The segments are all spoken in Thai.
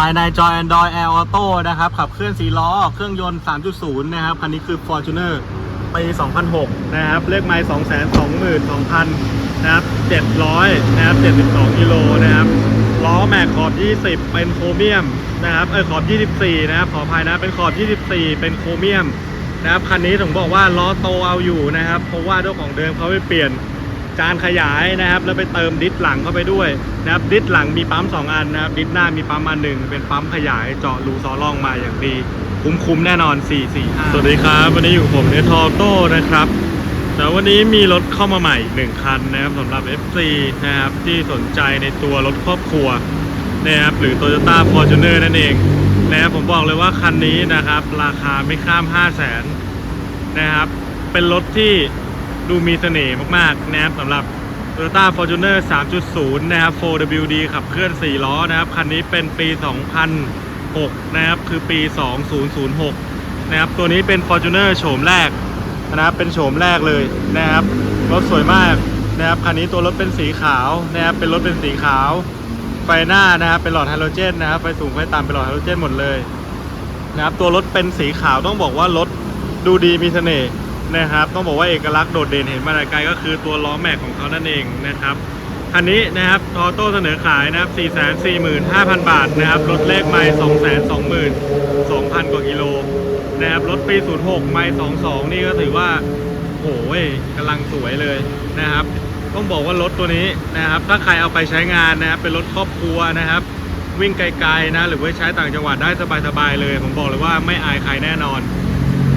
ภายในจอ Android Air Auto นะครับ ขับเคลื่อน4ล้อ เครื่องยนต์ 3.0 นะครับ คันนี้คือ Fortuner ปี 2006 นะครับ เลขไมล์ 222,000 นะครับ 700 นะครับ 72 กิโลนะครับ ล้อแม็กขอบ 20 เป็นโครเมียมนะครับ เออขอบ 24 นะครับ ขออภัยนะ เป็นขอบ 24 เป็นโครเมียมนะครับ คันนี้ผมบอกว่าล้อโตเอาอยู่นะครับ เพราะว่าเจ้าของเดิมเขาไปเปลี่ยน จานขยายนะครับ แล้วไปเติมดิสหลังเข้าไปด้วยนะครับดิสหลังมีปั๊ม2อันนะครับดิสหน้ามีปั๊มอันหนึ่งเป็นปั๊มขยายเจาะรูซอล่องมาอย่างดี คุ้มๆแน่นอน 4 4 5สวัสดีครับ วันนี้อยู่ผมเนทอโต้นะครับแต่วันนี้มีรถเข้ามาใหม่1คันนะครับสำหรับ FC นะครับที่สนใจในตัวรถครอบครัวนะครับหรือ Toyota Fortuner นั่นเองนะครับผมบอกเลยว่าคันนี้นะครับ ราคาไม่ข้าม 5 0 0 0 0นนะครับ เป็นรถที่ ดูมีเสน่ห์มากๆนะครับสำหรับ Toyota Fortuner 3.0 นะครับ 4WD ขับเคลื่อน 4 ล้อนะครับ คันนี้เป็นปี 2006 นะครับ คือปี 2006 นะครับ ตัวนี้เป็น Fortuner โฉมแรกนะครับ เป็นโฉมแรกเลยนะครับ รถสวยมากนะครับ คันนี้ตัวรถเป็นสีขาวนะครับ เป็นรถเป็นสีขาว ไฟหน้านะครับ เป็นหลอดไฮโดรเจนนะครับ ไฟสูงไฟต่ำเป็นหลอดไฮโดรเจนหมดเลยนะครับ ตัวรถเป็นสีขาวต้องบอกว่ารถดูดีมีเสน่ห์ นะครับ ต้องบอกว่าเอกลักษณ์โดดเด่นเห็นมาแต่ไกลก็คือตัวล้อแม็กของเขานั่นเองนะครับคันนี้นะครับทอโต้เสนอขายนะครับ 445,000 บาทนะครับรถเลขไมล์222,000 กว่ากิโลนะครับรถปี 06 ไมล์22 นี่ก็ถือว่าโอ้ยกำลังสวยเลยนะครับ ต้องบอกว่ารถตัวนี้นะครับ ถ้าใครเอาไปใช้งานนะครับ เป็นรถครอบครัวนะครับ วิ่งไกลๆนะ หรือว่าใช้ต่างจังหวัดได้สบายๆเลย ผมบอกเลยว่าไม่อายใครแน่นอน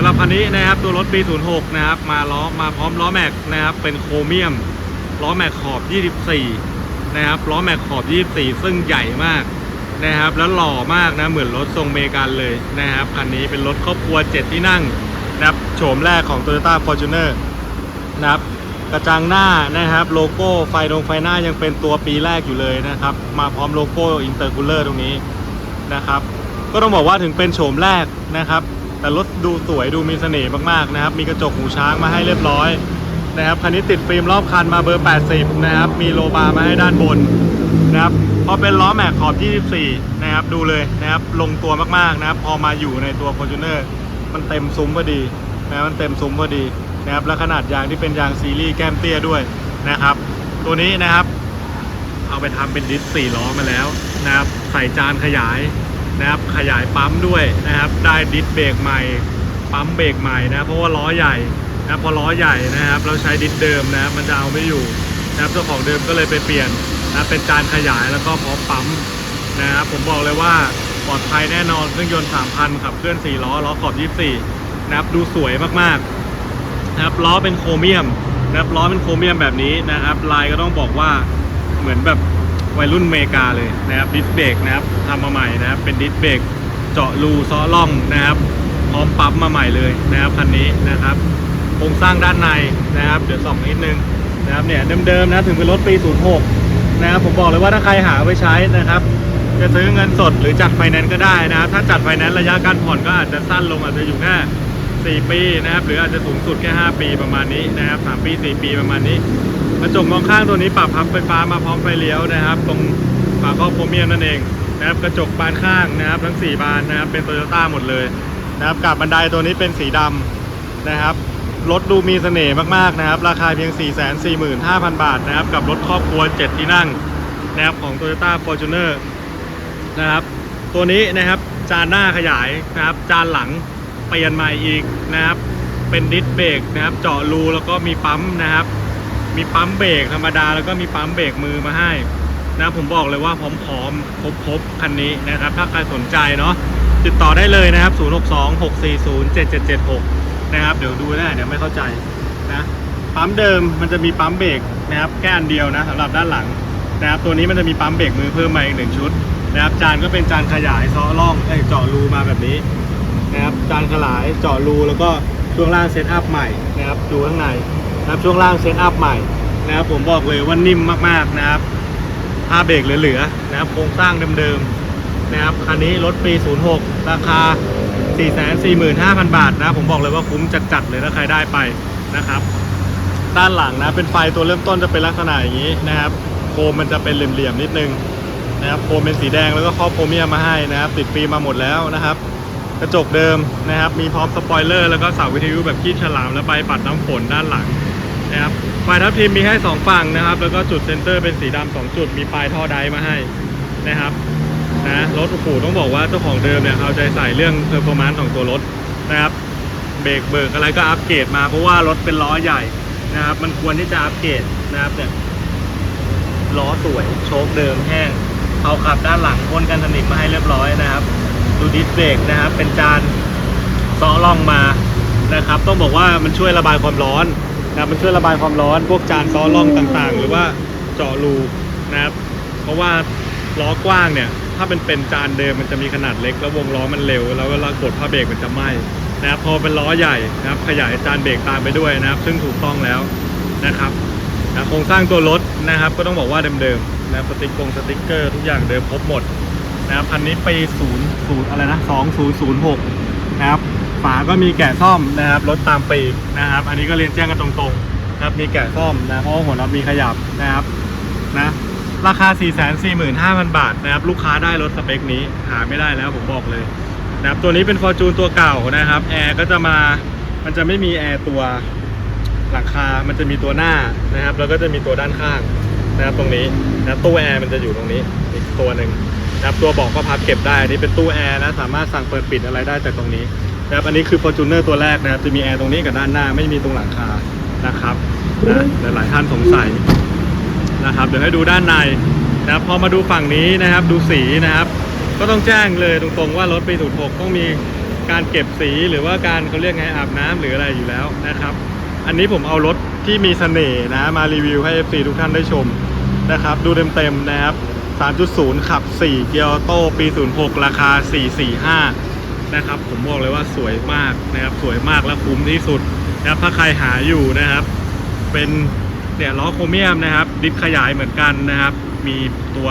ำหรับคันนี้นะครับตัวรถปี 06 นะครับ มาล้อมาพร้อมล้อแม็กนะครับ เป็นโครเมียม ล้อแม็กขอบ 24 นะครับ ล้อแม็กขอบ 24 ซึ่งใหญ่มากนะครับ แล้วหล่อมากนะ เหมือนรถทรงเมกันเลยนะครับ คันนี้เป็นรถครอบครัว 7 ที่นั่งนะครับ โฉมแรกของ Toyota Fortuner นะครับ กระจังหน้านะครับ โลโก้ไฟดงไฟหน้ายังเป็นตัวปีแรกอยู่เลยนะครับ มาพร้อมโลโก้อินเตอร์คูลเลอร์ตรงนี้นะครับ ก็ต้องบอกว่าถึงเป็นโฉมแรกนะครับ แต่รถดูสวยดูมีเสน่ห์มากๆนะครับ มีกระจกหูช้างมาให้เรียบร้อยนะครับคันนี้ติดฟิล์มรอบคันมาเบอร์ 80 นะครับ มีโลบาร์มาให้ด้านบนนะครับพอเป็นล้อแม็กขอบ 24 นะครับ ดูเลยนะครับ ลงตัวมากๆนะครับ พอมาอยู่ในตัว Fortuner มันเต็มซุ้มพอดีนะมันเต็มซุ้มพอดีนะครับ และขนาดยางที่เป็นยางซีรีส์แก้มเตี้ยด้วยนะครับ ตัวนี้นะครับ เอาไปทำเป็นดิสสี่ล้อมาแล้วนะครับ ใส่จานขยาย นะครับ ขยายปั๊มด้วยนะครับ ได้ดิสเบรกใหม่ ปั๊มเบรกใหม่นะ เพราะว่าล้อใหญ่นะพอล้อใหญ่นะครับ เราใช้ดิสเดิมนะครับ มันจะเอาไม่อยู่นะครับเจ้าของเดิมก็เลยไปเปลี่ยนนะเป็นจานขยายแล้วก็พร้อมปั๊มนะครับ ผมบอกเลยว่าปลอดภัยแน่นอนเครื่องยนต์3,000ขับเคลื่อน4ล้อล้อขอบ24นะครับ ดูสวยมากๆนะครับล้อเป็นโครเมียมนะครับล้อเป็นโครเมียมแบบนี้นะครับ ลายก็ต้องบอกว่าเหมือนแบบ วัยรุ่นเมกาเลยนะครับดิสเบรกนะครับทำมาใหม่นะครับเป็นดิสเบรกเจาะรูซ้อล่องนะครับพร้อมปั๊มมาใหม่เลยนะครับคันนี้นะครับโครงสร้างด้านในนะครับ เดี๋ยวส่องนิดนึงนะครับเนี่ยเดิมๆนะถึงเป็นรถปี 06 นะครับผมบอกเลยว่าถ้าใครหาเอาไปใช้นะครับ จะซื้อเงินสดหรือจัดไฟแนนซ์ก็ได้นะครับ ถ้าจัดไฟแนนซ์ระยะการผ่อนก็อาจจะสั้นลงอาจจะอยู่แค่4ปีนะครับ หรืออาจจะสูงสุดแค่ 5 ปีประมาณนี้นะครับ3ปี 4 ปีประมาณนี้ กระจกมองข้างตัวนี้ปรับพับไฟฟ้ามาพร้อมไฟเลี้ยวนะครับ ตรงฝาครอบโครเมียมนั่นเองนะครับกระจกบานข้างนะครับ ทั้ง 4 บานนะครับเป็นโตโยต้าหมดเลยนะครับกับบันไดตัวนี้เป็นสีดำนะครับรถดูมีเสน่ห์มากๆนะครับ ราคาเพียง 445,000 บาทนะครับ กับรถครอบครัว 7 ที่นั่งนะครับของ Toyota Fortuner นะครับ ตัวนี้นะครับจานหน้าขยายนะครับ จานหลังเปลี่ยนใหม่อีกนะครับ เป็นดิสเบรกนะครับ เจาะรูแล้วก็มีปั๊มนะครับ มีปั๊มเบรกธรรมดาแล้วก็มีปั๊มเบรกมือมาให้นะผมบอกเลยว่าพร้อมๆครบๆคันนี้นะครับ ถ้าใครสนใจเนาะติดต่อได้เลยนะครับ 062-640-7776 นะครับ เดี๋ยวดูได้เดี๋ยวไม่เข้าใจนะปั๊มเดิมมันจะมีปั๊มเบรกนะครับแค่อันเดียวนะสำหรับด้านหลังนะครับตัวนี้มันจะมีปั๊มเบรกมือเพิ่มมาอีกหนึ่งชุดนะครับจานก็เป็นจานขยายซ้อล่องเอ้เจาะรูมาแบบนี้นะครับจานขยายเจาะรูแล้วก็ช่วงล่างเซตอัพใหม่นะครับดูข้างใน นะครับช่วงล่างเซตอัพใหม่นะครับผมบอกเลยว่านิ่มมากๆนะครับผ้าเบรกเหลือๆนะครับโครงสร้างเดิมๆนะครับคันนี้รถปี 06 ราคา 445,000 บาทนะผมบอกเลยว่าคุ้มจัดๆเลยถ้าใครได้ไปนะครับ ด้านหลังนะเป็นไฟตัวเริ่มต้นจะเป็นลักษณะอย่างนี้นะครับโคมมันจะเป็นเหลี่ยมๆนิดนึงนะครับโคมเป็นสีแดงแล้วก็ครอบโครเมียมมาให้นะครับติดฟิล์มมาหมดแล้วนะครับ กระจกเดิมนะครับ มีพร้อมสปอยเลอร์แล้วก็เสาวิทยุแบบขี้ฉลามและใบปัดน้ำฝนด้านหลัง นะครับไฟทับทิมมีให้ 2 ฝั่งนะครับ แล้วก็จุดเซนเตอร์เป็นสีดำสองจุดมีปลายท่อไดมาให้นะครับนะรถโอ้โหต้องบอกว่าเจ้าของเดิมเนี่ยเอาใจใส่เรื่องเพอร์ฟอร์แมนซ์ของตัวรถนะครับเบรกเบิกอะไรก็อัปเกรดมาเพราะว่ารถเป็นล้อใหญ่นะครับ มันควรที่จะอัปเกรดนะครับเนี่ยล้อสวยโชคเดิมแห้งเอาขับด้านหลังพ่นกันสนิมมาให้เรียบร้อยนะครับ ดูดิสเบรกนะครับ เป็นจานซ้อล่องมานะครับ ต้องบอกว่ามันช่วยระบายความร้อน นะครับมันช่วยระบายความร้อนพวกจานซ้อล่องต่างๆ หรือว่าเจาะรูนะครับ เพราะว่าล้อกว้างเนี่ย ถ้าเป็นเป็นจานเดิมมันจะมีขนาดเล็ก แล้ววงล้อมันเร็ว แล้วเวลากดผ้าเบรกมันจะไหม้นะครับพอเป็นล้อใหญ่นะครับ ขยายจานเบรกตามไปด้วยนะครับ ซึ่งถูกต้องแล้วนะครับนะโครงสร้างตัวรถนะครับ ก็ต้องบอกว่าเดิมๆนะสติ๊กกงสติ๊กเกอร์ทุกอย่างเดิมครบหมดนะครับคันนี้ปี 0 0 อะไรนะ 2006 นะครับ ฝาก็มีแกะซ่อมนะครับรถตามปีนะครับ อันนี้ก็เรียนแจ้งกันตรงๆนะครับมีแกะซ่อมนะเพราะว่าหัวน็อตมีขยับนะครับนะราคา 445,000 บาทนะครับลูกค้าได้รถสเปคนี้หาไม่ได้แล้วผมบอกเลยนะครับตัวนี้เป็น Fortune ตัวเก่านะครับแอร์ก็จะมามันจะไม่มีแอร์ตัวหลังคา มันจะมีตัวหน้านะครับ แล้วก็จะมีตัวด้านข้างนะครับตรงนี้นะตู้แอร์มันจะอยู่ตรงนี้อีกตัวหนึ่งนะครับตัวบอกก็พับเก็บได้อันนี้เป็นตู้แอร์นะสามารถสั่งเปิดปิดอะไรได้จากตรงนี้ นะครับอันนี้คือ Fortuner ตัวแรกนะครับจะมีแอร์ตรงนี้กับด้านหน้าไม่มีตรงหลังคานะครับนะหลายท่านสงสัยนะครับเดี๋ยวให้ดูด้านในนะครับพอมาดูฝั่งนี้นะครับดูสีนะครับ ก็ต้องแจ้งเลยตรงๆว่ารถปี06ต้องมีการเก็บสีหรือว่าการเขาเรียกไงอาบน้ำหรืออะไรอยู่แล้วนะครับ อันนี้ผมเอารถที่มีเสน่ห์นะมารีวิวให้ FC ทุกท่านได้ชมนะครับ ดูเต็มๆนะครับ 3.0 ขับ 4 เกียร์ออโต้ปี 06 ราคา 445 นะครับ ผมบอกเลยว่าสวยมากนะครับ สวยมากและคุ้มที่สุดนะครับถ้าใครหาอยู่นะครับ เป็นเนี่ยล้อโครเมียมนะครับ ดิสขยายเหมือนกันนะครับ มีตัว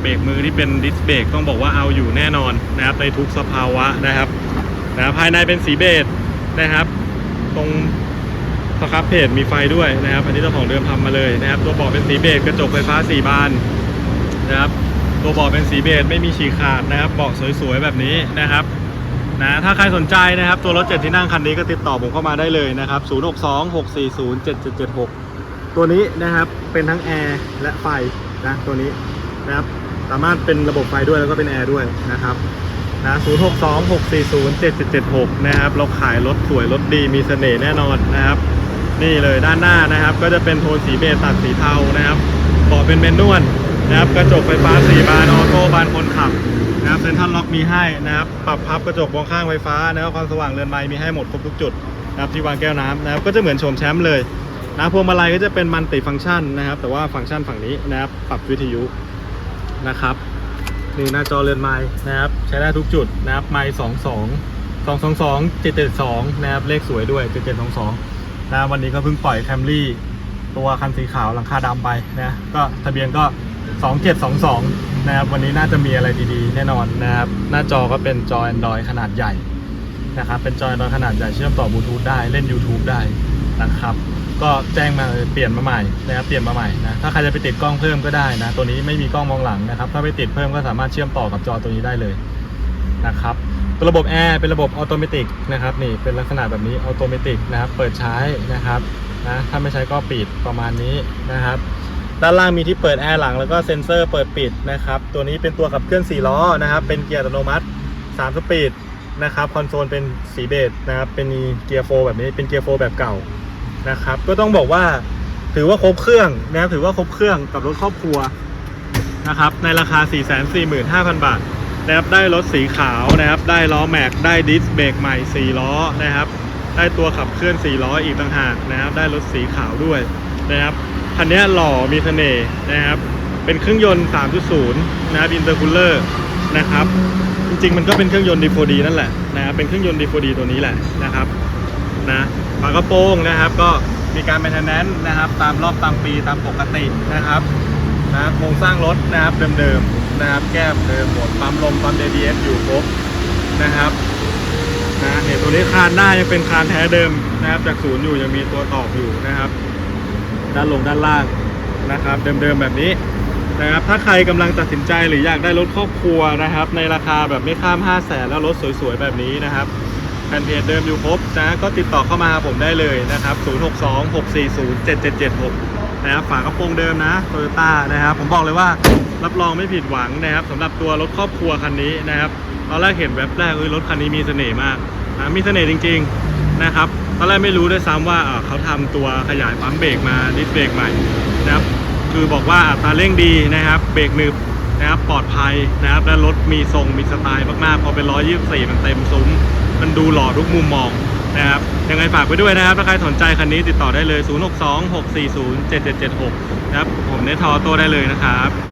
เบรกมือที่เป็นดิสเบรกต้องบอกว่าเอาอยู่แน่นอนนะครับ ในทุกสภาวะนะครับนะภายในเป็นสีเบจนะครับ ตรงสครับเพจมีไฟด้วยนะครับ อันนี้เจ้าของเดิมทำมาเลยนะครับ ตัวเบาะเป็นสีเบจกระจกไฟฟ้า4บานนะครับ ตัวเบาะเป็นสีเบจไม่มีฉีกขาดนะครับเบาะสวยๆแบบนี้นะครับ นะถ้าใครสนใจนะครับตัวรถเจ็ดที่นั่งคันนี้ก็ติดต่อผมเข้ามาได้เลยนะครับ 0626407776 ตัวนี้นะครับเป็นทั้งแอร์และไฟนะตัวนี้นะครับสามารถเป็นระบบไฟด้วยแล้วก็เป็นแอร์ด้วยนะครับนะ0626407776 นะครับเราขายรถสวยรถดีมีเสน่ห์แน่นอนนะครับ นี่เลยด้านหน้านะครับ ก็จะเป็นโทนสีเบจตัดสีเทานะครับเบาะเป็นเมนนวลนะครับกระจกไฟฟ้าสี่บานออโต้บานคนขับ นะครับเซ็นทรัลล็อกมีให้นะครับปรับพับกระจกมองข้างไฟฟ้านะครับความสว่างเรือนไม้มีให้หมดครบทุกจุดนะครับที่วางแก้วน้ำนะครับก็จะเหมือนโฉมแชมป์เลยนะพวงมาลัยก็จะเป็นมัลติฟังก์ชันนะครับ แต่ว่าฟังก์ชันฝั่งนี้นะครับปรับวิทยุนะครับนี่หน้าจอเรือนไม้นะครับใช้ได้ทุกจุดนะครับไม้สองสองสองสองสองเจ็ดเจ็ดสองนะครับเลขสวยด้วยเจ็ดเจ็ดสองสองนะวันนี้ก็เพิ่งปล่อยแคมรี่ตัวคันสีขาวหลังคาดำไปนะก็ทะเบียนก็2722 นะครับ วันนี้น่าจะมีอะไรดีๆ แน่นอนนะครับ หน้าจอก็เป็นจอ Android ขนาดใหญ่นะครับ เป็นจอ Android ขนาดใหญ่เชื่อมต่อบลูทูธได้เล่น YouTube ได้นะครับ ก็แจ้งมาเปลี่ยนมาใหม่นะครับเปลี่ยนมาใหม่นะถ้าใครจะไปติดกล้องเพิ่มก็ได้นะตัวนี้ไม่มีกล้องมองหลังนะครับ ถ้าไปติดเพิ่มก็สามารถเชื่อมต่อกับจอตัวนี้ได้เลยนะครับตัวระบบแอร์เป็นระบบออโตเมติกนะครับนี่เป็นลักษณะแบบนี้ออโตเมติกนะครับ เปิดใช้นะครับนะถ้าไม่ใช้ก็ปิดประมาณนี้นะครับ ด้านล่างมีที่เปิดแอร์หลังแล้วก็เซ็นเซอร์เปิดปิดนะครับตัวนี้เป็นตัวขับเคลื่อน4ล้อนะครับเป็นเกียร์อัตโนมัติ 3 สปีดนะครับคอนโซลเป็นสีเบจนะครับเป็นเกียร์โฟแบบนี้เป็นเกียร์โฟแบบเก่านะครับก็ต้องบอกว่าถือว่าครบเครื่องนะครับถือว่าครบเครื่องกับรถครอบครัวนะครับในราคา 445,000 บาทนะครับได้รถสีขาวนะครับได้ล้อแม็กได้ดิสเบรกใหม่ 4 ล้อนะครับได้ตัวขับเคลื่อน 4 ล้ออีกต่างหากนะครับได้รถสีขาวด้วยนะครับ คันนี้หล่อมีเสน่ห์นะครับ เป็นเครื่องยนต์ 3.0 นะครับอินเตอร์คูลเลอร์นะครับ จริงๆ มันก็เป็นเครื่องยนต์ D4D นั่นแหละนะครับ เป็นเครื่องยนต์ D4D ตัวนี้แหละนะครับนะฝากระโปรงนะครับ ก็มีการ m ม i เทนแนนซ์นะครับ ตามรอบตามปีตามปกตินะครับนะโครงสร้างรถนะครับเดิมๆนะครับ แก้มเดิมหมดปั๊มลมปั๊ม ABS อยู่ครบนะครับนะเนี่ยตัวนี้คานหน้ายังเป็นคานแท้เดิมนะครับ จากศูนย์อยู่ยังมีตัวตอกอยู่นะครับ ด้านลงด้านล่างนะครับ เดิมๆแบบนี้นะครับถ้าใครกำลังตัดสินใจหรืออยากได้รถครอบครัวนะครับ ในราคาแบบไม่ข้าม 5 0 0แสนแล้วรถสวยๆ แบบนี้นะครับแฟนเพจเดิมอยู่ครบนะก็ติดต่อเข้ามาหาผมได้เลยนะครับ 0626407776 นะครับฝากระโปรงเดิมนะโตโยต้านะครับ ผมบอกเลยว่ารับรองไม่ผิดหวังนะครับสำหรับตัวรถครอบครัวคันนี้นะครับตอนแรกเห็นแว็บแรกเอ้ยรถคันนี้มีเสน่ห์มากนะมีเสน่ห์จริง ๆนะครับ ตอนแรกไม่รู้ด้วยซ้ำว่าเขาทำตัวขยายปั๊มเบรกมาดิสเบรกใหม่นะครับ คือบอกว่าอัตราเร่งดีนะครับเบรกหนึบนะครับปลอดภัยนะครับและรถมีทรงมีสไตล์มากๆ พอเป็น 124 มันเต็มซุ้ม มันดูหล่อทุกมุมมองนะครับยังไงฝากไว้ด้วยนะครับ ถ้าใครสนใจคันนี้ติดต่อได้เลย 062 640 7776 นะครับ ผมเนทอโต้ได้เลยนะครับ